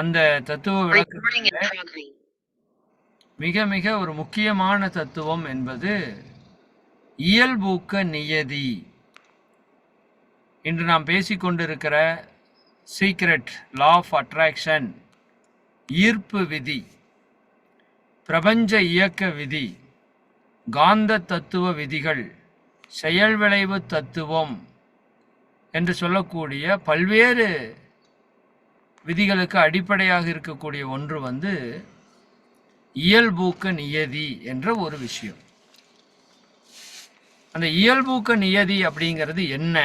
அந்த தத்துவ விளக்கத்துல. மிக மிக ஒரு முக்கியமான தத்துவம் என்பது இயல்பூக்க நியதி இன்று நாம் பேசிக்கொண்டிருக்கிற சீக்ரெட் லா ஆஃப் அட்ராக்ஷன் ஈர்ப்பு விதி பிரபஞ்ச இயக்க விதி காந்த தத்துவ விதிகள் செயல் விளைவு தத்துவம் என்று சொல்லக்கூடிய பல்வேறு விதிகளுக்கு அடிப்படையாக இருக்கக்கூடிய ஒன்று வந்து இயல்பூக்க நியதி என்ற ஒரு விஷயம். அந்த இயல்பூக்க நியதி அப்படிங்கிறது என்ன?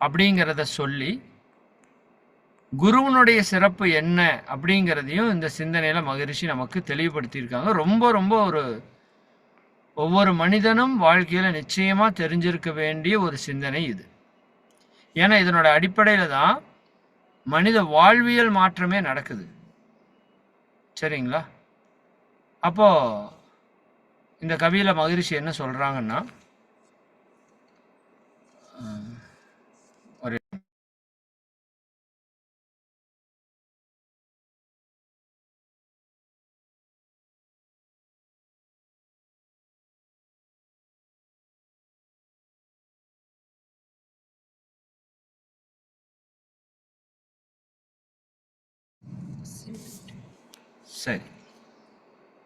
அப்படிங்கிறத சொல்லி குருவனுடைய சிறப்பு என்ன அப்படிங்கிறதையும் இந்த சிந்தனையில் மகரிஷி நமக்கு தெளிவுபடுத்தியிருக்காங்க. ரொம்ப ரொம்ப ஒரு ஒவ்வொரு மனிதனும் வாழ்க்கையில் நிச்சயமாக தெரிஞ்சிருக்க வேண்டிய ஒரு சிந்தனை இது. ஏன்னா இதனோட அடிப்படையில் தான் மனித வாழ்வியல் மாற்றமே நடக்குது. சரிங்களா? அப்போ இந்த கவியில மகிழ்ச்சி என்ன சொல்றாங்கன்னா சரி.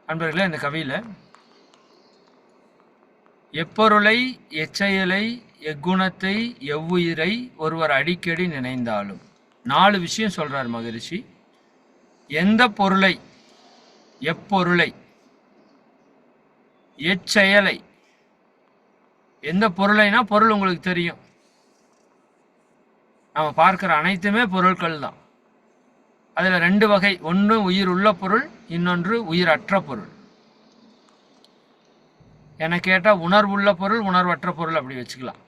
அன்பர்களே இந்த கவியில எப்பொருளை எச்செயலை எக்குணத்தை எவ்வுயிரை ஒருவர் அடிக்கடி நினைந்தாலும். நாலு விஷயம் சொல்கிறார் மகரிஷி. எந்த பொருளை எப்பொருளை எச்செயலை எந்த பொருளைனா பொருள் உங்களுக்கு தெரியும். நம்ம பார்க்குற அனைத்துமே பொருட்கள் தான் அதில் ரெண்டு வகை. ஒன்று உயிர் உள்ள பொருள் இன்னொன்று உயிர் அற்ற பொருள். என கேட்டால் உணர்வுள்ள பொருள் உணர்வற்ற பொருள் அப்படி வச்சுக்கலாம்.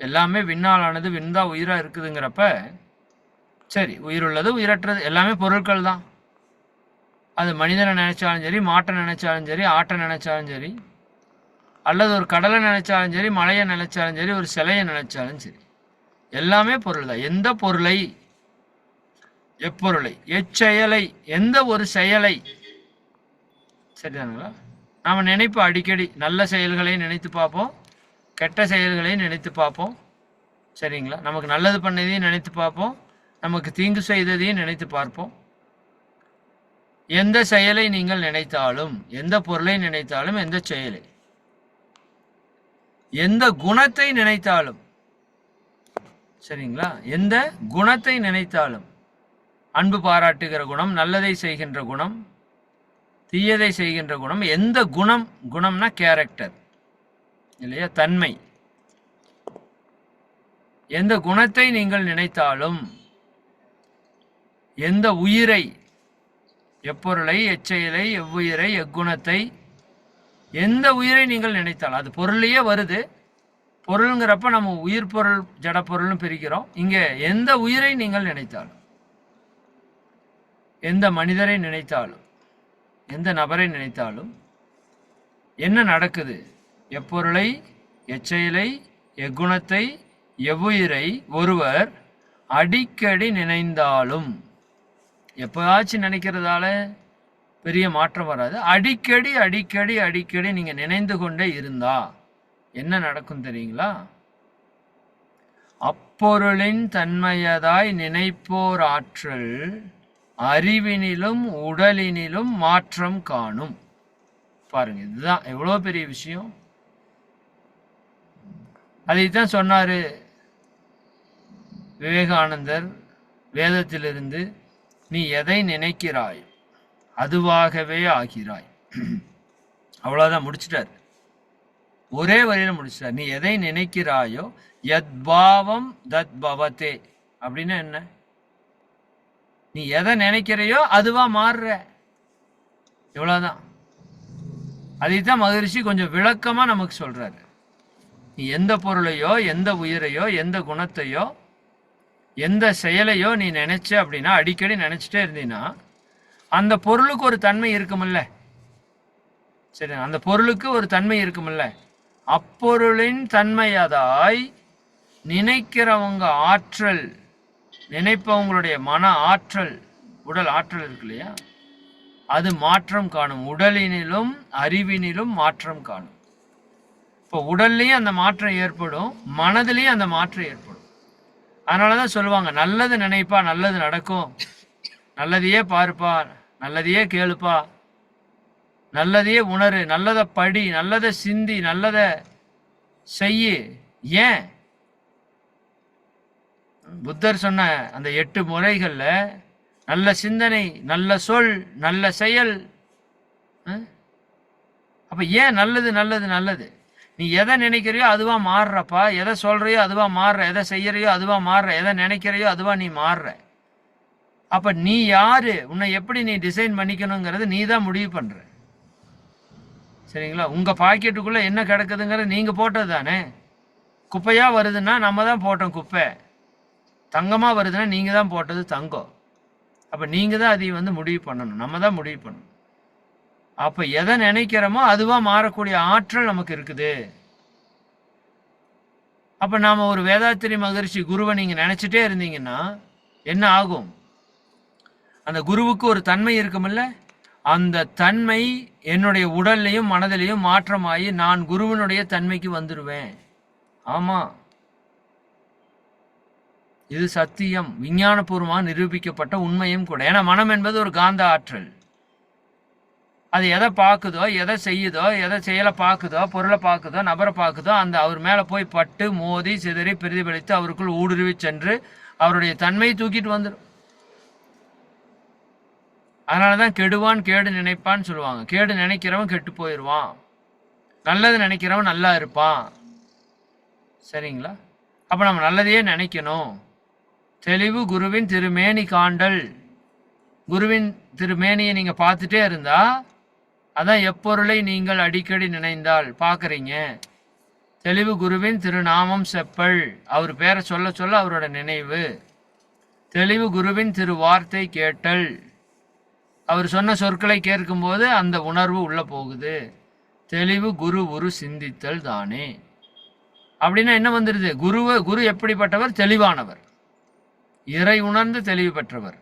எல்லாமே விண்ணாலானது விண்தா உயிராக இருக்குதுங்கிறப்ப சரி உயிருள்ளது உயிரற்றது எல்லாமே பொருட்கள் தான். அது மனிதனை நினைச்சாலும் சரி மாட்டை நினைச்சாலும் சரி ஆட்டை நினைச்சாலும் சரி அல்லது ஒரு கடலை நினைச்சாலும் சரி மலையை நினைச்சாலும் சரி ஒரு சிலையை நினைச்சாலும் சரி எல்லாமே பொருள் தான். எந்த பொருளை எப்பொருளை? எச்செயலை. எந்த ஒரு செயலை? சரிதானுங்களா? நாம் நினைப்போம் அடிக்கடி நல்ல செயல்களை நினைத்து பார்ப்போம். கெட்ட செயல்களை நினைத்து பார்ப்போம். சரிங்களா? நமக்கு நல்லது பண்ணதையும் நினைத்து பார்ப்போம். நமக்கு தீங்கு செய்ததையும் நினைத்து பார்ப்போம். எந்த செயலை நீங்கள் நினைத்தாலும் எந்த பொருளை நினைத்தாலும் எந்த செயலை? எந்த குணத்தை நினைத்தாலும். சரிங்களா? எந்த குணத்தை நினைத்தாலும். அன்பு பாராட்டுகிற குணம் நல்லதை செய்கின்ற குணம் தீயதை செய்கின்ற குணம் எந்த குணம் குணம்னா கேரக்டர் இல்லையா? தன்மை. எந்த குணத்தை நீங்கள் நினைத்தாலும் எந்த உயிரை எப்பொருளை எச்செயலை எவ்வுயிரை எக்குணத்தை எந்த உயிரை நீங்கள் நினைத்தாலும் அது பொருளையே வருது. பொருளுங்கிறப்ப நம்ம உயிர் பொருள் ஜடப்பொருள்னு பிரிக்கிறோம். இங்கே எந்த உயிரை நீங்கள் நினைத்தாலும் எந்த மனிதரை நினைத்தாலும் எந்த நபரை நினைத்தாலும் என்ன நடக்குது? எப்பொருளை எச்செயலை எக்குணத்தை எவ்வுயிரை ஒருவர் அடிக்கடி நினைந்தாலும் எப்போயாச்சும் நினைக்கிறதால பெரிய மாற்றம் வராது. அடிக்கடி அடிக்கடி அடிக்கடி நீங்கள் நினைந்து கொண்டே இருந்தா என்ன நடக்கும் தெரியுங்களா? அப்பொருளின் தன்மையதாய் நினைப்போர் ஆற்றல் அறிவினிலும் உடலினிலும் மாற்றம் காணும். பாருங்க இதுதான் எவ்வளோ பெரிய விஷயம். அதைத்தான் சொன்னாரு விவேகானந்தர் வேதத்திலிருந்து நீ எதை நினைக்கிறாய்? அதுவாகவே ஆகிறாய். அவ்வளோதான் முடிச்சிட்டார். ஒரே வரியில் முடிச்சிட்டார். நீ எதை நினைக்கிறாயோ யத்பாவம் தத் பவத்தே. அப்படின்னா என்ன? நீ எதை நினைக்கிறையோ அதுவா மாறுற. இவ்வளவுதான். அதைத்தான் மகரிஷி கொஞ்சம் விளக்கமா நமக்கு சொல்றாரு. நீ எந்த பொருளையோ எந்த உயிரையோ எந்த குணத்தையோ எந்த செயலையோ நீ நினைச்ச அப்படின்னா அடிக்கடி நினைச்சிட்டே இருந்தீன்னா அந்த பொருளுக்கு ஒரு தன்மை இருக்குமில்ல. சரி அந்த பொருளுக்கு ஒரு தன்மை இருக்குமில்ல. அப்பொருளின் தன்மையதாய் நினைக்கிறவங்க ஆற்றல் நினைப்பவங்களுடைய மன ஆற்றல் உடல் ஆற்றல் இருக்கு இல்லையா அது மாற்றம் காணும். உடலினிலும் அறிவினிலும் மாற்றம் காணும். இப்போ உடல்லையும் அந்த மாற்றம் ஏற்படும். மனதிலையும் அந்த மாற்றம் ஏற்படும். அதனால தான் சொல்லுவாங்க நல்லது நினைப்பா நல்லது நடக்கும். நல்லதையே பாருப்பா நல்லதையே கேளுப்பா. நல்லதையே உணரு நல்லதை படி நல்லதை சிந்தி நல்லதை செய்யு. ஏன்? புத்தர் சொன்ன அந்த எட்டு முறைகளில் நல்ல சிந்தனை நல்ல சொல் நல்ல செயல் அப்போ ஏன் நல்லது நல்லது நல்லது? நீ எதை நினைக்கிறியோ அதுவாக மாறுறப்பா. எதை சொல்கிறையோ அதுவாக மாறுற. எதை செய்கிறியோ அதுவாக மாறுற. எதை நினைக்கிறியோ அதுவாக நீ மாறுற. அப்போ நீ யார்? உன்னை எப்படி நீ டிசைன் பண்ணிக்கணுங்கிறது நீ தான் முடிவு பண்ணுற சரிங்களா? உங்கள் பாக்கெட்டுக்குள்ளே என்ன கிடக்குதுங்கிறது நீங்கள் போட்டது தானே. குப்பையாக வருதுன்னா நம்ம தான் போட்டோம் குப்பை. தங்கமாக வருதுன்னா நீங்கள் தான் போட்டது தங்கம். அப்போ நீங்கள் தான் அதை வந்து முடிவு பண்ணணும். நம்ம தான் முடிவு பண்ணணும். அப்போ எதை நினைக்கிறோமோ அதுவாக மாறக்கூடிய ஆற்றல் நமக்கு இருக்குது. அப்போ நாம் ஒரு வேதாத்திரி மகரிஷி குருவை நீங்கள் நினச்சிட்டே இருந்தீங்கன்னா என்ன ஆகும்? அந்த குருவுக்கு ஒரு தன்மை இருக்குமில்ல? அந்த தன்மை என்னுடைய உடல்லையும் மனதிலையும் மாற்றமாகி நான் குருவினுடைய தன்மைக்கு வந்துடுவேன் ஆமாம் இது சத்தியம். விஞ்ஞானபூர்வமாக நிரூபிக்கப்பட்ட உண்மையும் கூட. ஏன்னா மனம் என்பது ஒரு காந்த ஆற்றல். அது எதை பார்க்குதோ எதை செய்யுதோ எதை செயலை பார்க்குதோ பொருளை பார்க்குதோ நபரை பார்க்குதோ அந்த அவர் மேலே போய் பட்டு மோதி சிதறி பிரதிபலித்து அவருக்குள் ஊடுருவி சென்று அவருடைய தன்மையை தூக்கிட்டு வந்துடும் அதனால தான் கெடுவான் கேடு நினைப்பான்னு சொல்லுவாங்க. கேடு நினைக்கிறவன் கெட்டு போயிடுவான். நல்லது நினைக்கிறவன் நல்லா இருப்பான். சரிங்களா? அப்போ நம்ம நல்லதையே நினைக்கணும். தெளிவு குருவின் திருமேனி காண்டல். குருவின் திருமேனியை நீங்கள் பார்த்துட்டே இருந்தா அதான் எப்பொருளை நீங்கள் அடிக்கடி நினைந்தால் பார்க்குறீங்க. தெளிவு குருவின் திருநாமம் செப்பல். அவர் பேரை சொல்ல சொல்ல அவரோட நினைவு. தெளிவு குருவின் திரு வார்த்தை கேட்டல். அவர் சொன்ன சொற்களை கேட்கும்போது அந்த உணர்வு உள்ளே போகுது. தெளிவு குரு உரு சிந்தித்தல் தானே. அப்படின்னா என்ன வந்துடுது குருவை குரு எப்படிப்பட்டவர்? தெளிவானவர். இறை உணர்ந்து தெளிவு பெற்றவர்.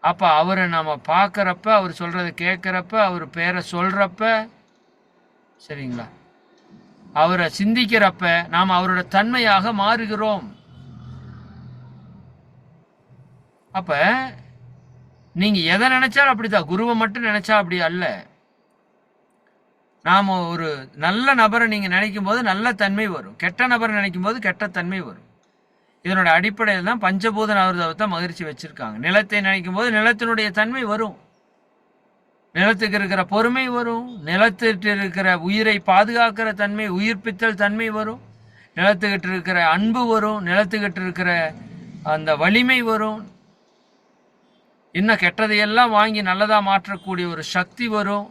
அப்போ அவரை நாம் பார்க்குறப்ப அவர் சொல்கிறத கேட்குறப்ப அவர் பேரை சொல்கிறப்ப சரிங்களா? அவரை சிந்திக்கிறப்ப நாம் அவரோட தன்மையாக மாறுகிறோம். அப்போ நீங்கள் எதை நினச்சாலும் அப்படிதான் குருவை மட்டும் நினச்சா அப்படி அல்ல. நாம் ஒரு நல்ல நபரை நீங்கள் நினைக்கும் போது நல்ல தன்மை வரும். கெட்ட நபரை நினைக்கும் போது கெட்ட தன்மை வரும். இதனோட அடிப்படையில் தான் பஞ்சபூத நவர்தவத்தை மகிழ்ச்சி வச்சிருக்காங்க. நிலத்தை நினைக்கும் போது நிலத்தினுடைய தன்மை வரும். நிலத்துக்கு இருக்கிற பொறுமை வரும். நிலத்துக்கிட்டு இருக்கிற உயிரை பாதுகாக்கிற தன்மை உயிர்ப்பித்தல் தன்மை வரும். நிலத்துக்கிட்டு இருக்கிற அன்பு வரும். நிலத்துக்கிட்டு இருக்கிற அந்த வலிமை வரும். இன்னும் கெட்டதையெல்லாம் வாங்கி நல்லதாக மாற்றக்கூடிய ஒரு சக்தி வரும்.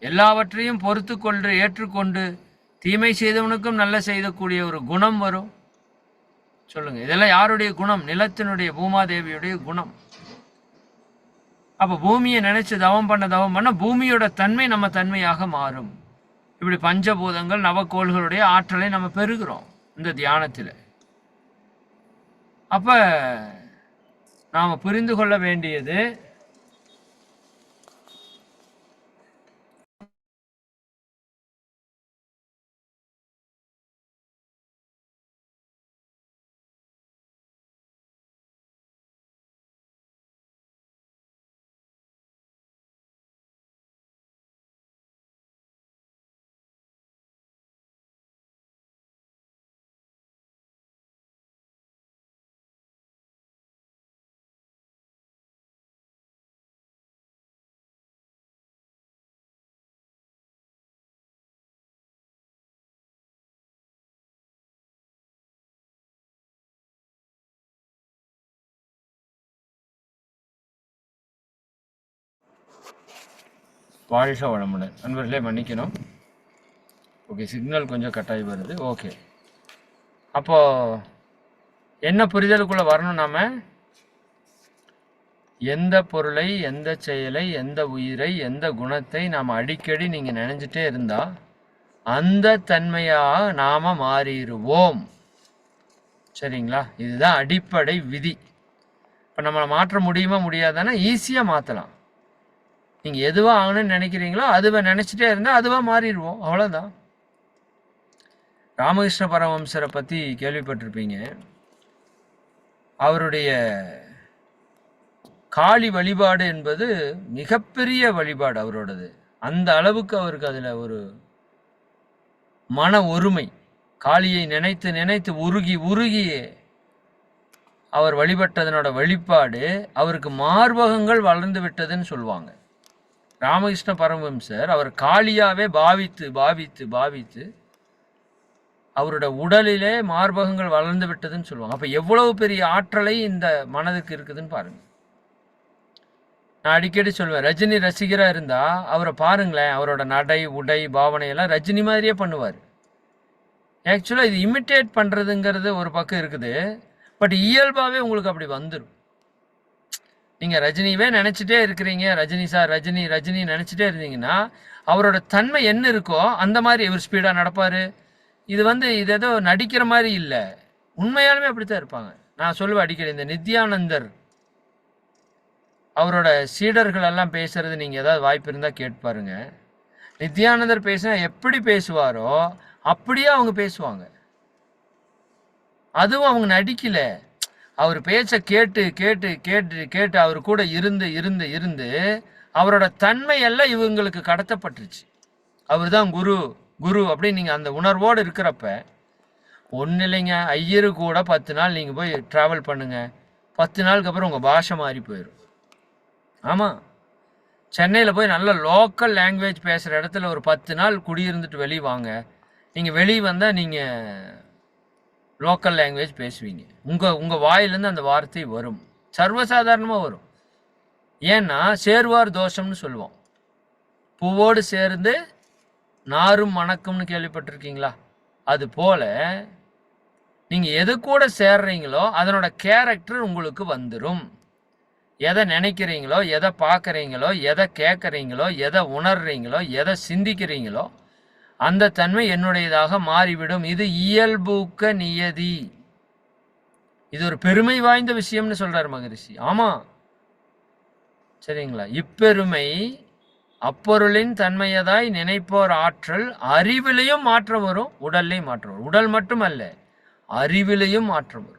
எல்லாவற்றையும் பொறுத்து கொண்டு ஏற்றுக்கொண்டு தீமை செய்தவனுக்கும் நல்ல செய்யக்கூடிய ஒரு குணம் வரும். சொல்லுங்க. இதெல்லாம் யாருடைய குணம்? நிலத்தினுடைய பூமாதேவியுடைய குணம். அப்ப பூமியை நினைச்சு தவம் பண்ண தவம் பண்ண பூமியோட தன்மை நம்ம தன்மையாக மாறும். இப்படி பஞ்சபூதங்கள் நவக்கோள்களுடைய ஆற்றலை நம்ம பெறுகிறோம் இந்த தியானத்தில். அப்ப நாம புரிந்து கொள்ள வேண்டியது வாழ்க வளமுடன் நண்பர்களே மன்னிக்கணும். ஓகே சிக்னல் கொஞ்சம் கட்டாயி வருது. ஓகே அப்போது என்ன புரிதலுக்குள்ளே வரணும் நாம? எந்த பொருளை எந்த செயலை எந்த உயிரை எந்த குணத்தை நாம் அடிக்கடி நீங்கள் நினைஞ்சிட்டே இருந்தால் அந்த தன்மையாக நாம் மாறிடுவோம். சரிங்களா? இதுதான் அடிப்படை விதி. இப்போ நம்மளை மாற்ற முடியுமா முடியாதானா? ஈஸியாக மாற்றலாம் நீங்கள் எதுவாக ஆகணும்னு நினைக்கிறீங்களோ அதுவை நினச்சிட்டே இருந்தால் அதுவாக மாறிடுவோம். அவ்வளோதான் ராமகிருஷ்ண பரமம்சரை பற்றி கேள்விப்பட்டிருப்பீங்க. அவருடைய காளி வழிபாடு என்பது மிகப்பெரிய வழிபாடு அவரோடது. அந்த அளவுக்கு அவருக்கு அதில் ஒரு மன ஒருமை காளியை நினைத்து நினைத்து உருகி உருகி அவர் வழிபட்டதனோட வெளிப்பாடு அவருக்கு மார்பகங்கள் வளர்ந்து விட்டதுன்னு சொல்லுவாங்க. ராமகிருஷ்ண பரமஹம்சர் அவர் காளியாவே பாவித்து பாவித்து பாவித்து அவரோட உடலிலே மார்பகங்கள் வளர்ந்து விட்டதுன்னு சொல்லுவாங்க. அப்போ எவ்வளவு பெரிய ஆற்றலை இந்த மனதுக்கு இருக்குதுன்னு பாருங்க. நான் அடிக்கடி சொல்வேன் ரஜினி ரசிகராக இருந்தால் அவரை பாருங்களேன் அவரோட நடை உடை பாவனையெல்லாம் ரஜினி மாதிரியே பண்ணுவார். ஆக்சுவலாக இது இமிட்டேட் பண்ணுறதுங்கிறது ஒரு பக்கம் இருக்குது பட் இயல்பாகவே உங்களுக்கு அப்படி வந்துடும் நீங்கள் ரஜினியவே நினச்சிட்டே இருக்கிறீங்க. ரஜினி சார் ரஜினி ரஜினி நினச்சிட்டே இருந்தீங்கன்னா அவரோட தன்மை என்ன இருக்கோ அந்த மாதிரி இவர் ஸ்பீடாக நடப்பார். இது வந்து இது ஏதோ நடிக்கிற மாதிரி இல்லை. உண்மையாலுமே அப்படித்தான் இருப்பாங்க. நான் சொல்லுவேன் அடிக்கடி இந்த நித்யானந்தர் அவரோட சீடர்கள் எல்லாம் பேசுறது நீங்கள் ஏதாவது வாய்ப்பு இருந்தால் கேட்டு பாருங்க. நித்யானந்தர் பேசினா எப்படி பேசுவாரோ அப்படியே அவங்க பேசுவாங்க. அதுவும் அவங்க நடிக்கலை. அவர் பேச்ச கேட்டு கேட்டு கேட்டு கேட்டு அவர் கூட இருந்து இருந்து இருந்து அவரோட தன்மையெல்லாம் இவங்களுக்கு கடத்தப்பட்டுருச்சு. அவர் தான் குரு குரு அப்படின்னு நீங்கள் அந்த உணர்வோடு இருக்கிறப்ப ஒன்றும் இல்லைங்க ஐயரு கூட பத்து நாள் நீங்கள் போய் ட்ராவல் பண்ணுங்கள் பத்து நாளுக்கு அப்புறம் உங்கள் பாஷை மாறி போயிடும் ஆமாம் சென்னையில் போய் நல்ல லோக்கல் லாங்குவேஜ் பேசுகிற இடத்துல ஒரு பத்து நாள் குடியிருந்துட்டு வெளியே வாங்க. நீங்கள் வெளியே வந்தால் நீங்கள் லோக்கல் லாங்குவேஜ் பேசுவீங்க. உங்கள் உங்கள் வாயிலேருந்து அந்த வார்த்தை வரும். சர்வசாதாரணமாக வரும். ஏன்னா சேர்வார் தோஷம்னு சொல்லுவோம். பூவோடு சேர்ந்து நாரும் மணக்கும்னு கேள்விப்பட்டிருக்கீங்களா? அது போல் நீங்கள் எது கூட சேர்றீங்களோ அதனோட கேரக்டர் உங்களுக்கு வந்துடும் எதை நினைக்கிறீங்களோ எதை பார்க்குறீங்களோ எதை கேட்குறீங்களோ எதை உணர்றீங்களோ எதை சிந்திக்கிறீங்களோ அந்த தன்மை என்னுடையதாக மாறிவிடும். இது இயல்பூக்க நியதி. இது ஒரு பெருமை வாய்ந்த விஷயம்னு சொல்றார் மகரிஷி. ஆமா. சரிங்களா? இப்பெருமை அப்பொருளின் தன்மையதாய் நினைப்போர் ஆற்றல் அறிவிலையும் மாற்றம் வரும் உடல்லையும் மாற்றம் வரும். உடல் மட்டுமல்ல அறிவிலையும் மாற்றம் வரும்.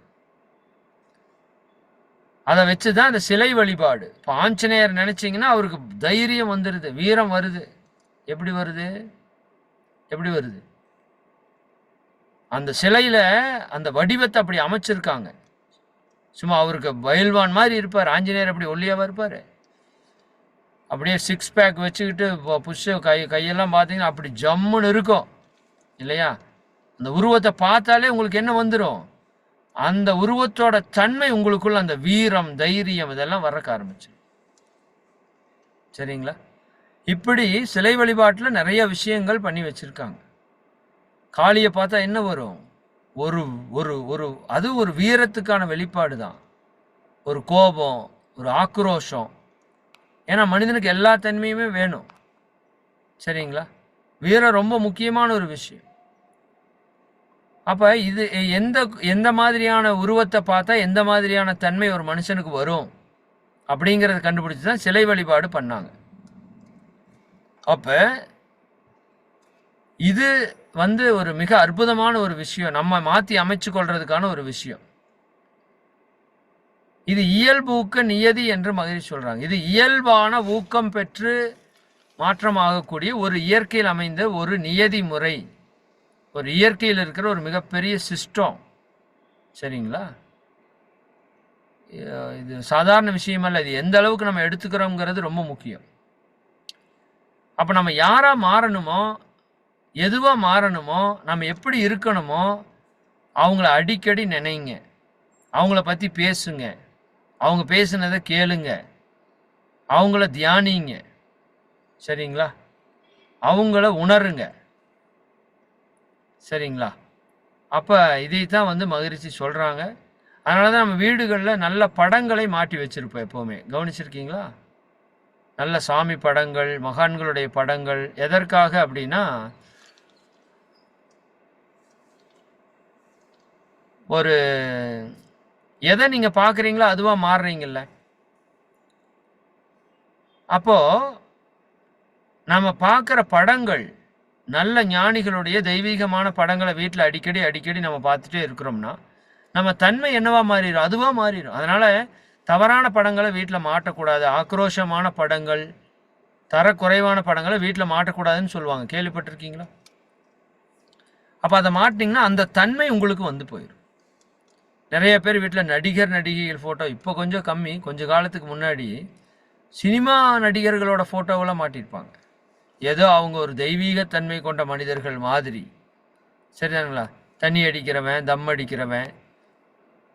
அதை வச்சு தான் அந்த சிலை வழிபாடு. இப்போ ஆஞ்சநேயர் நினச்சிங்கன்னா அவருக்கு தைரியம் வந்துடுது வீரம் வருது. எப்படி வருது? எப்படி வருது? அந்த சிலையில அந்த வடிவத்தை அப்படி அமைச்சிருக்காங்க. சும்மா அவருக்கு பயில்வான் மாதிரி இருப்பார். ஆஞ்சநேயர் அப்படி ஒல்லியாவா இருப்பார். அப்படியே சிக்ஸ் பேக் வச்சுக்கிட்டு புஷ்ஷு கை கையெல்லாம் பார்த்தீங்கன்னா அப்படி ஜம்முன்னு இருக்கும். இல்லையா? அந்த உருவத்தை பார்த்தாலே உங்களுக்கு என்ன வந்துடும் அந்த உருவத்தோட தன்மை உங்களுக்குள்ள அந்த வீரம் தைரியம் இதெல்லாம் வரக்க ஆரம்பிச்சு சரிங்களா? இப்படி சிலை வழிபாட்டில் நிறைய விஷயங்கள் பண்ணி வச்சுருக்காங்க. காளியை பார்த்தா என்ன வரும்? ஒரு ஒரு ஒரு அது ஒரு வீரத்துக்கான வெளிப்பாடு தான். ஒரு கோபம் ஒரு ஆக்ரோஷம். ஏன்னா மனிதனுக்கு எல்லா தன்மையுமே வேணும். சரிங்களா? வீரம் ரொம்ப முக்கியமான ஒரு விஷயம். அப்போ இது எந்த எந்த மாதிரியான உருவத்தை பார்த்தா எந்த மாதிரியான தன்மை ஒரு மனுஷனுக்கு வரும்? அப்படிங்கிறத கண்டுபிடிச்சி தான் சிலை வழிபாடு பண்ணாங்க. அப்போ இது வந்து ஒரு மிக அற்புதமான ஒரு விஷயம். நம்ம மாற்றி அமைச்சு கொள்றதுக்கான ஒரு விஷயம். இது இயல்பு ஊக்க நியதி என்று மகிழ்ச்சி சொல்கிறாங்க இது இயல்பான ஊக்கம் பெற்று மாற்றமாகக்கூடிய ஒரு இயற்கையில் அமைந்த ஒரு நியதி முறை. ஒரு இயற்கையில் இருக்கிற ஒரு மிகப்பெரிய சிஸ்டம் சரிங்களா? இது சாதாரண விஷயமல்ல இது எந்த அளவுக்கு நம்ம எடுத்துக்கிறோங்கிறது ரொம்ப முக்கியம். அப்போ நம்ம யாராக மாறணுமோ எதுவாக மாறணுமோ நம்ம எப்படி இருக்கணுமோ அவங்கள அடிக்கடி நினைங்க. அவங்கள பற்றி பேசுங்க. அவங்க பேசுனதை கேளுங்க. அவங்கள தியானிங்க. சரிங்களா? அவங்கள உணருங்க. சரிங்களா? அப்போ இதை தான் வந்து மகிழ்ச்சி சொல்கிறாங்க அதனால தான் நம்ம வீடுகளில் நல்ல படங்களை மாட்டி வச்சுருப்போம் எப்போவுமே. கவனிச்சிருக்கீங்களா? நல்ல சாமி படங்கள் மகான்களுடைய படங்கள் எதற்காக அப்படின்னா ஒரு எதை நீங்க பார்க்குறீங்களோ அதுவா மாறுறீங்கல்ல. அப்போ நம்ம பார்க்குற படங்கள் நல்ல ஞானிகளுடைய தெய்வீகமான படங்களை வீட்டில் அடிக்கடி அடிக்கடி நம்ம பார்த்துட்டே இருக்கிறோம்னா நம்ம தன்மை என்னவா மாறிடும் அதுவா மாறிடும் அதனால தவறான படங்களை வீட்டில் மாட்டக்கூடாது. ஆக்ரோஷமான படங்கள் தரக்குறைவான படங்களை வீட்டில் மாட்டக்கூடாதுன்னு சொல்லுவாங்க. கேள்விப்பட்டிருக்கீங்களா? அப்போ அதை மாட்டினீங்கன்னா அந்த தன்மை உங்களுக்கு வந்து போயிடும் நிறைய பேர் வீட்டில் நடிகர் நடிகைகள் ஃபோட்டோ இப்போ கொஞ்சம் கம்மி. கொஞ்சம் காலத்துக்கு முன்னாடி சினிமா நடிகர்களோட ஃபோட்டோவெல்லாம் மாட்டியிருப்பாங்க. ஏதோ அவங்க ஒரு தெய்வீக தன்மை கொண்ட மனிதர்கள் மாதிரி. சரிதானுங்களா? தண்ணி அடிக்கிறவன் தம் அடிக்கிறவன்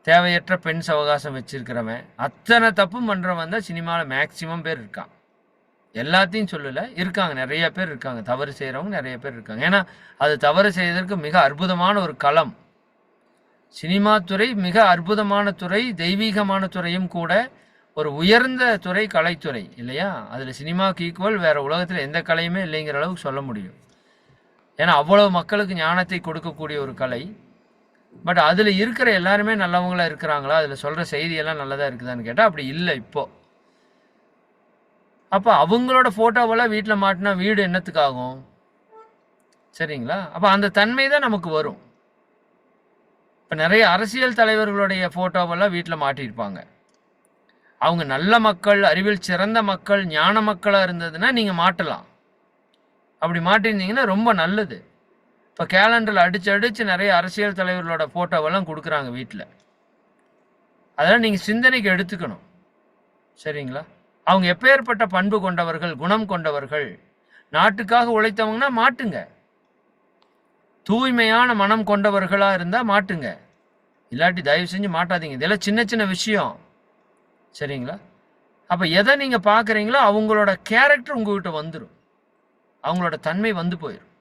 தேவையற்ற பெண் சவகாசம் வச்சிருக்கிறவன் அத்தனை தப்பும் பண்ணுறவன் தான் சினிமாவில் மேக்சிமம் பேர் இருக்கான். எல்லாத்தையும் சொல்லலை இருக்காங்க நிறைய பேர் இருக்காங்க. தவறு செய்கிறவங்க நிறைய பேர் இருக்காங்க. ஏன்னா அது தவறு செய்வதற்கு மிக அற்புதமான ஒரு களம். சினிமா துறை மிக அற்புதமான துறை தெய்வீகமான துறையும் கூட ஒரு உயர்ந்த துறை கலைத்துறை இல்லையா? அதில் சினிமாவுக்கு ஈக்குவல் வேறு உலகத்தில் எந்த கலையுமே இல்லைங்கிற அளவுக்கு சொல்ல முடியும். ஏன்னா அவ்வளவு மக்களுக்கு ஞானத்தை கொடுக்கக்கூடிய ஒரு கலை. பட் அதில் இருக்கிற எல்லாருமே நல்லவங்களா இருக்கிறாங்களா? அதில் சொல்கிற செய்தியெல்லாம் நல்லதாக இருக்குதான்னு கேட்டால் அப்படி இல்லை இப்போது அப்போ அவங்களோட ஃபோட்டோவெல்லாம் வீட்டில் மாட்டினா வீடு என்னத்துக்காகும்? சரிங்களா? அப்போ அந்த தன்மை தான் நமக்கு வரும். இப்போ நிறைய அரசியல் தலைவர்களுடைய ஃபோட்டோவெல்லாம் வீட்டில் மாட்டியிருப்பாங்க. அவங்க நல்ல மக்கள் அறிவில் சிறந்த மக்கள் ஞான மக்களாக இருந்ததுன்னா நீங்கள் மாட்டலாம். அப்படி மாட்டியிருந்தீங்கன்னா ரொம்ப நல்லது. இப்போ கேலண்டரில் அடித்து அடித்து நிறைய அரசியல் தலைவர்களோட ஃபோட்டோவெல்லாம் கொடுக்குறாங்க வீட்டில் அதெல்லாம் நீங்கள் சிந்தனைக்கு எடுத்துக்கணும். சரிங்களா? அவங்க எப்பேற்பட்ட பண்பு கொண்டவர்கள் குணம் கொண்டவர்கள் நாட்டுக்காக உழைத்தவங்கன்னா மாட்டுங்க. தூய்மையான மனம் கொண்டவர்களாக இருந்தால் மாட்டுங்க. இல்லாட்டி தயவு செஞ்சு மாட்டாதீங்க. இதெல்லாம் சின்ன சின்ன விஷயம். சரிங்களா? அப்போ எதை நீங்கள் பார்க்குறீங்களோ அவங்களோட கேரக்டர் உங்கள்கிட்ட வந்துடும் அவங்களோட தன்மை வந்து போயிடும்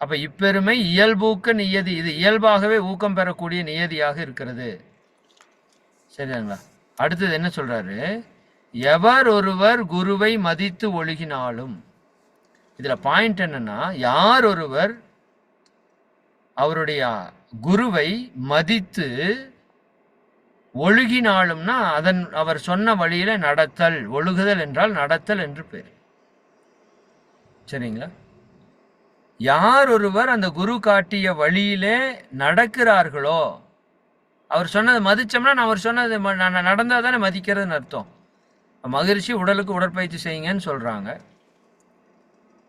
அப்ப இப்பெருமை இயல்பூக்க நியதி இது இயல்பாகவே ஊக்கம் பெறக்கூடிய நியதியாக இருக்கிறது. சரிங்களா அடுத்தது என்ன சொல்றாரு? எவர் ஒருவர் குருவை மதித்து ஒழுகினாலும். இதுல பாயிண்ட் என்னன்னா யார் ஒருவர் அவருடைய குருவை மதித்து ஒழுகினாலும்னா அதன் அவர் சொன்ன வழியில நடத்தல் ஒழுகுதல் என்றால் நடத்தல் என்று பேர். சரிங்களா? யார் ஒருவர் அந்த குரு காட்டிய வழியிலே நடக்கிறார்களோ? அவர் சொன்னது மதிச்சோம்னா நான் அவர் சொன்னது ம- நான் நடந்தால் தானே மதிக்கிறதுன்னு அர்த்தம். மகிழ்ச்சி உடலுக்கு உடற்பயிற்சி செய்யுங்கன்னு சொல்கிறாங்க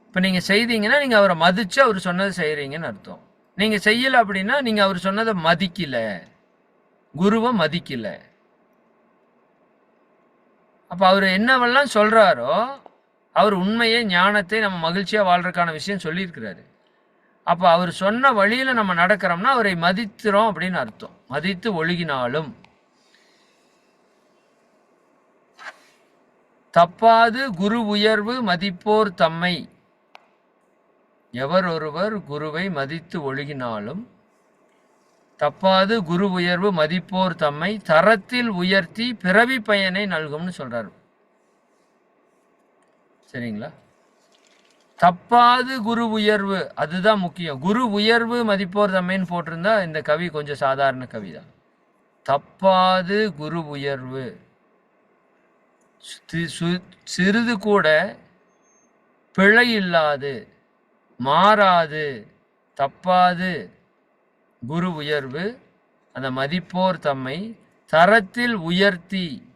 இப்போ நீங்கள் செய்தீங்கன்னா நீங்கள் அவரை மதித்து அவர் சொன்னதை செய்கிறீங்கன்னு அர்த்தம். நீங்கள் செய்யலை அப்படின்னா நீங்கள் அவர் சொன்னதை மதிக்கலை. குருவை மதிக்கலை. அப்போ அவர் என்னவெல்லாம் சொல்கிறாரோ அவர் உண்மையை ஞானத்தை நம்ம மகிழ்ச்சியாக வாழ்றதுக்கான விஷயம் சொல்லியிருக்கிறாரு. அப்போ அவர் சொன்ன வழியில் நம்ம நடக்கிறோம்னா அவரை மதிக்கிறோம் அப்படின்னு அர்த்தம். மதித்து ஒழுகினாலும். தப்பாது குரு உயர்வு மதிப்போர் தம்மை. எவர் ஒருவர் குருவை மதித்து ஒழுகினாலும் தப்பாது குரு உயர்வு மதிப்போர் தம்மை தரத்தில் உயர்த்தி பிறவி பயனை நல்கும்னு சொல்கிறார் சரிங்களா? தப்பாது குரு உயர்வு அதுதான் முக்கியம். குரு உயர்வு மதிப்போர் தம்மைன்னு போட்டிருந்தா இந்த கவி கொஞ்சம் சாதாரண கவி தான். தப்பாது குரு உயர்வு. சு- சிறிது கூட பிழை இல்லாது மாறாது தப்பாது குரு உயர்வு அந்த மதிப்போர் தம்மை தரத்தில் உயர்த்தி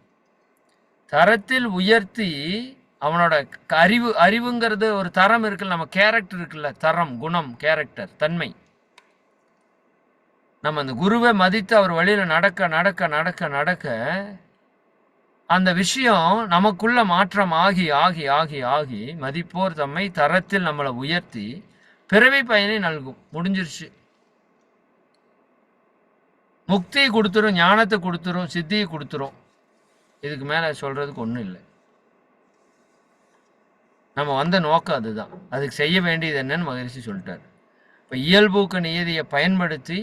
தரத்தில் உயர்த்தி அவனோட க- அறிவு அறிவுங்கிறது ஒரு தரம் இருக்குல்ல நம்ம கேரக்டர் இருக்குல்ல தரம் குணம் கேரக்டர் தன்மை. நம்ம அந்த குருவை மதித்து அவர் வழியில் நடக்க நடக்க நடக்க நடக்க அந்த விஷயம் நமக்குள்ள மாற்றம் ஆகி ஆகி ஆகி ஆகி மதிப்போர் தம்மை தரத்தில் நம்மளை உயர்த்தி பிறவி பயனை நல்கும். முடிஞ்சிருச்சு. முக்தியை கொடுத்துரும் ஞானத்தை கொடுத்துரும் சித்தியை கொடுத்துரும். இதுக்கு மேலே சொல்கிறதுக்கு ஒன்றும் இல்லை. நம்ம வந்த நோக்கம் அதுதான். அதுக்கு செய்ய வேண்டியது என்னன்னு மகரிஷி சொல்லிட்டார். இப்போ இயல்பூக்க நியதியை பயன்படுத்தி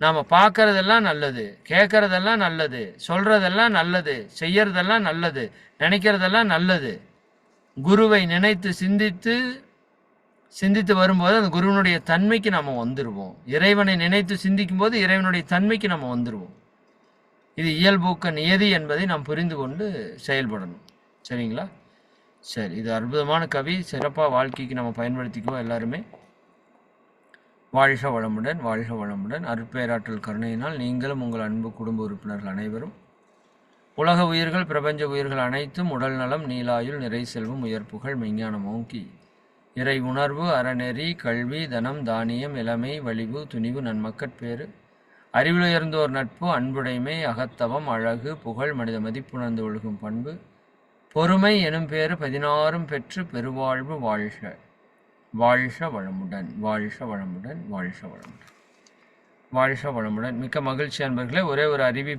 நாம் பார்க்கறதெல்லாம் நல்லது கேட்கறதெல்லாம் நல்லது சொல்றதெல்லாம் நல்லது செய்யறதெல்லாம் நல்லது நினைக்கிறதெல்லாம் நல்லது. குருவை நினைத்து சிந்தித்து சிந்தித்து வரும்போது அந்த குருவனுடைய தன்மைக்கு நம்ம வந்துடுவோம் இறைவனை நினைத்து சிந்திக்கும் போது இறைவனுடைய தன்மைக்கு நம்ம வந்துடுவோம் இது இயல்பூக்க நியதி என்பதை நாம் புரிந்து கொண்டு செயல்படணும். சரிங்களா? சரி இது அற்புதமான கவி சிறப்பாக வாழ்க்கைக்கு நம்ம பயன்படுத்திக்குவோம் எல்லாருமே. வாழ்க வளமுடன் வாழ்க வளமுடன். அருட்பேராற்றல் கருணையினால் நீங்களும் உங்கள் அன்பு குடும்ப உறுப்பினர்கள் அனைவரும். உலக உயிர்கள் பிரபஞ்ச உயிர்கள் அனைத்தும் உடல் நலம் நீலாயுள் நிறை செல்வம் உயர்ப்புகள் மெஞ்ஞானம் ஓங்கி. இறை உணர்வு அறநெறி கல்வி தனம் தானியம் இளமை வலிவு துணிவு நன்மக்கட்பேறு அறிவிலுயர்ந்தோர் நட்பு அன்புடைமை அகத்தவம் அழகு புகழ் மனித மதிப்புணர்ந்து ஒழுகும் பண்பு. பொறுமை எனும் பேறு பதினாறும் பெற்று பெருவாழ்வு வாழ்க. வாழ்க வளமுடன் வாழ்க வளமுடன் வாழ்க வளமுடன். வாழ்க வளமுடன். மிக்க மகிழ்ச்சி அன்பர்களே ஒரே ஒரு அறிவிப்பு